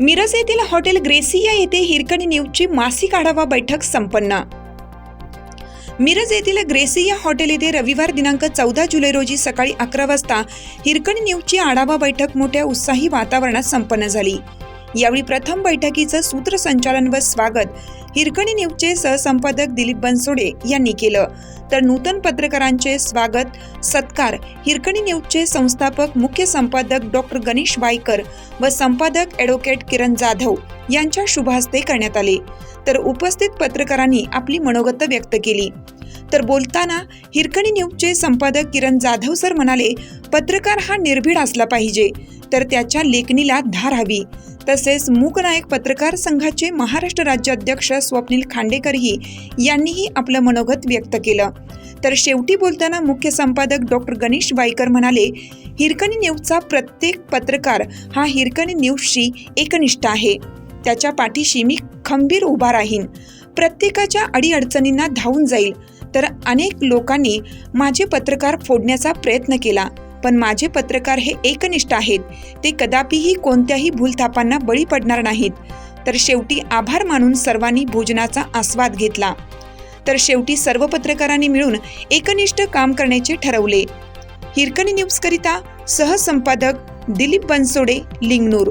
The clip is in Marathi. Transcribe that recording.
मिरज येथील हॉटेल ग्रेसिया येथे हिरकणी न्यूजची मासिक आढावा बैठक संपन्न. मिरज येथील ग्रेसिया हॉटेल येथे रविवार दिनांक चौदा जुलै रोजी सकाळी अकरा वाजता हिरकणी न्यूजची आढावा बैठक मोठ्या उत्साही वातावरणात संपन्न झाली. यावेळी प्रथम बैठकीचं सूत्रसंचालन व स्वागत हिरकणी न्यूजचे सहसंपादक दिलीप बनसोडे यांनी केलं. तर नूतन पत्रकारांचे स्वागत सत्कार हिरकणी न्यूजचे संस्थापक मुख्य संपादक डॉक्टर गणेश वायकर व संपादक ॲडव्होकेट किरण जाधव यांच्या शुभहस्ते करण्यात आले. तर उपस्थित पत्रकारांनी आपली मनोगत व्यक्त केली. तर बोलताना हिरकणी न्यूजचे संपादक किरण जाधव सर म्हणाले पत्रकार हा निर्भीड असला पाहिजे तर त्याच्या लेखणीला धार हवी. तसेच मूकनायक पत्रकार संघाचे महाराष्ट्र राज्याध्यक्ष स्वप्नील खांडेकरही यांनीही आपलं मनोगत व्यक्त केलं. तर शेवटी बोलताना मुख्य संपादक डॉक्टर गणेश वायकर म्हणाले हिरकणी न्यूजचा प्रत्येक पत्रकार हा हिरकणी न्यूजशी एकनिष्ठ आहे. त्याच्या पाठीशी मी खंबीर उभा राहीन. प्रत्येकाच्या अडीअडचणींना धावून जाईल. तर अनेक लोकांनी माझे पत्रकार फोडण्याचा प्रयत्न केला. पण माझे पत्रकार हे एकनिष्ठ आहेत. ते कदापिही कोणत्याही भूलथापांना बळी पडणार नाहीत. तर शेवटी आभार मानून सर्वांनी भोजनाचा आस्वाद घेतला. तर शेवटी सर्व पत्रकारांनी मिळून एकनिष्ठ काम करण्याचे ठरवले. हिरकणी न्यूजकरिता सहसंपादक दिलीप बनसोडे लिंगनूर.